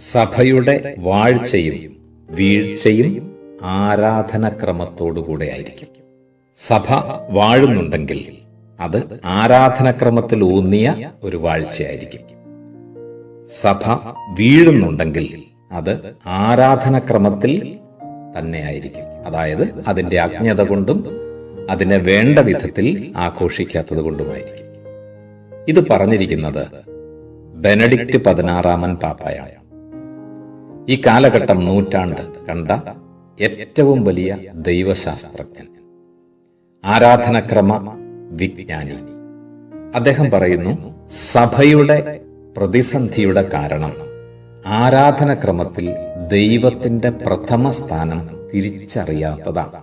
സഭയുടെ വാഴ്ചയും വീഴ്ചയും ആരാധനക്രമത്തോടുകൂടെ ആയിരിക്കും സഭ വാഴുന്നുണ്ടെങ്കിൽ അത് ആരാധനക്രമത്തിൽ ഊന്നിയ ഒരു വാഴ്ചയായിരിക്കും. സഭ വീഴുന്നുണ്ടെങ്കിൽ അത് ആരാധനക്രമത്തിൽ തന്നെയായിരിക്കും. അതായത് അതിന്റെ അജ്ഞത കൊണ്ടും അതിനെ വേണ്ട വിധത്തിൽ ആഘോഷിക്കാത്തത് കൊണ്ടുമായിരിക്കും. ഇത് പറഞ്ഞിരിക്കുന്നത് ബെനഡിക്റ്റ് പതിനാറാമൻ പാപ്പായാണ്. ഈ കാലഘട്ടം നൂറ്റാണ്ട് കണ്ട ഏറ്റവും വലിയ ദൈവശാസ്ത്രജ്ഞൻ. ആരാധനക്രമ വിജ്ഞാനി. അദ്ദേഹം പറയുന്നു സഭയുടെ പ്രതിസന്ധിയുടെ കാരണം ആരാധനക്രമത്തിൽ ദൈവത്തിന്റെ പ്രഥമ സ്ഥാനം തിരിച്ചറിയാത്തതാണ്.